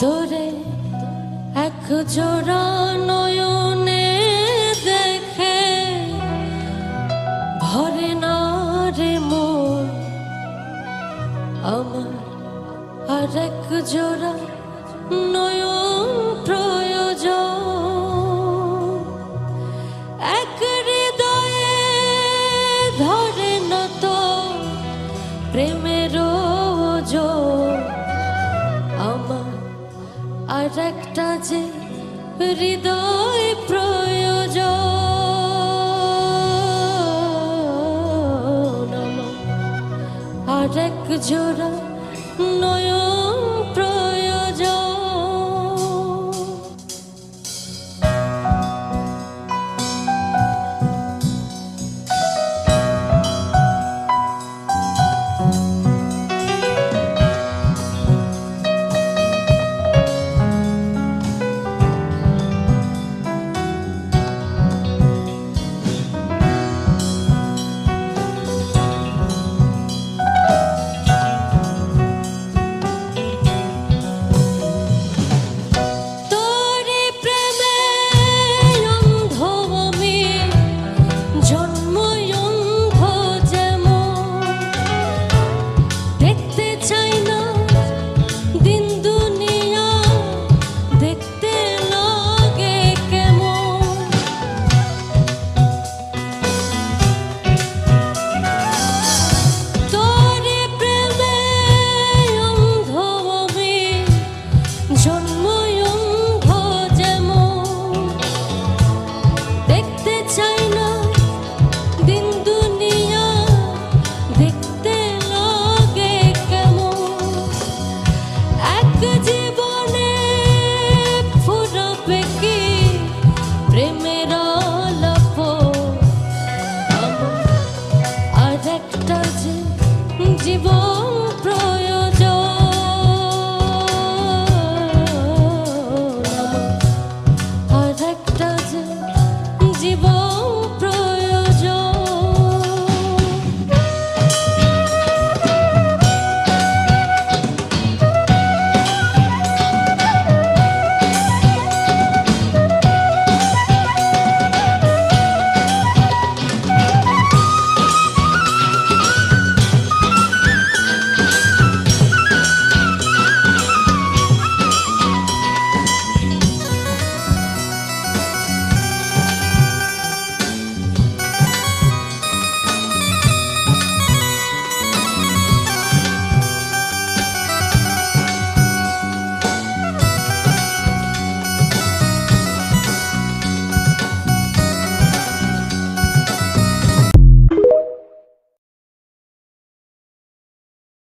তোরে এক জোড়া নয়নে দেখে ভরে না রে মোর আমার আর এক জোড়া নয়ন আর একটা যে হৃদয় প্রয়োজন আর এক জোড়া নয়